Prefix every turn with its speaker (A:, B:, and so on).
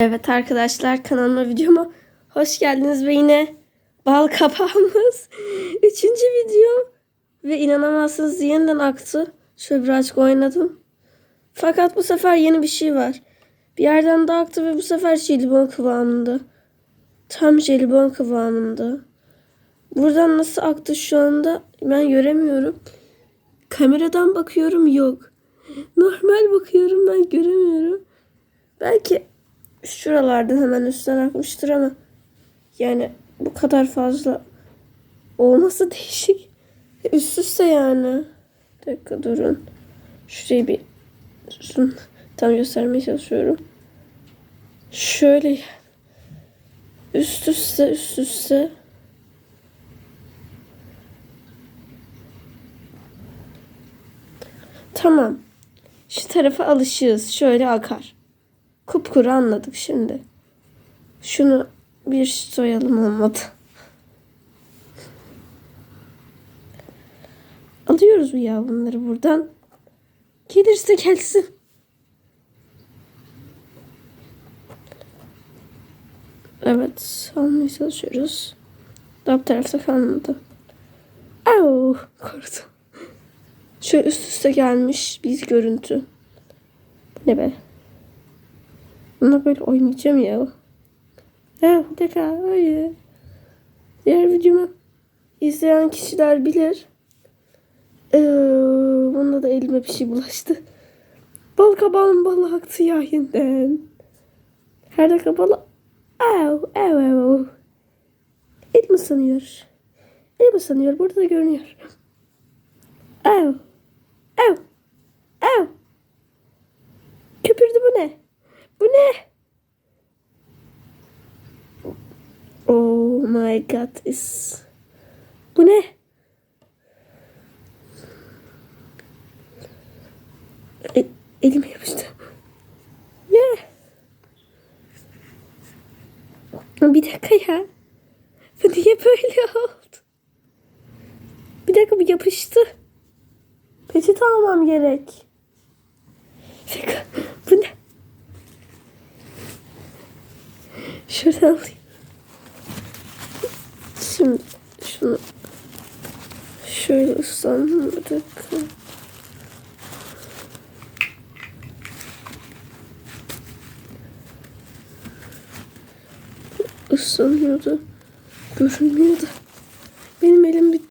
A: Evet arkadaşlar kanalıma videoma hoş geldiniz ve yine bal kapağımız. Üçüncü video ve inanamazsınız yeniden aktı. Şöyle birazcık oynadım. Fakat bu sefer yeni bir şey var. Bir yerden daha aktı ve bu sefer jelibon kıvamında. Tam jelibon kıvamında. Buradan nasıl aktı şu anda ben göremiyorum. Kameradan bakıyorum yok. Normal bakıyorum ben göremiyorum. Belki şuralarda hemen üstten akmıştır ama yani bu kadar fazla olması değişik. Üst üste yani. Bir dakika durun. Şurayı bir durun. Tam göstermeye çalışıyorum. Şöyle üst üste üst üste Tamam. Şu tarafa alışığız. Şöyle akar. Kupkuru anladık şimdi. Şunu bir soyalım olmadı. Alıyoruz ya bunları buradan. Gelirse gelsin. Evet almaya çalışıyoruz. Daha tarafta kalmadı. Au korktum. Şöyle üst üste gelmiş bir görüntü. Ne be? Buna böyle oynayacağım ya. Ha, bir dakika. Hayır. Diğer videomu izleyen kişiler bilir. Ee, bunda da elime bir şey bulaştı. Bal kabağın balı aktı yahinden. Her dakika balı. Au, au, au. El mi sanıyor? El mi sanıyor? Burada da görünüyor. Au. Au. Au. Köpürdü bu ne? Bu ne? Oh my god is. Bu ne? E, elime yapıştı. Ne? Bir dakika ya. Bu niye böyle oldu? Bir dakika bir yapıştı. Peçete almam gerek. Bir dakika. Bu ne? Şuradan alayım. Şimdi şunu şöyle dakika. Islanıyordu. Görünmüyordu. Benim elim bir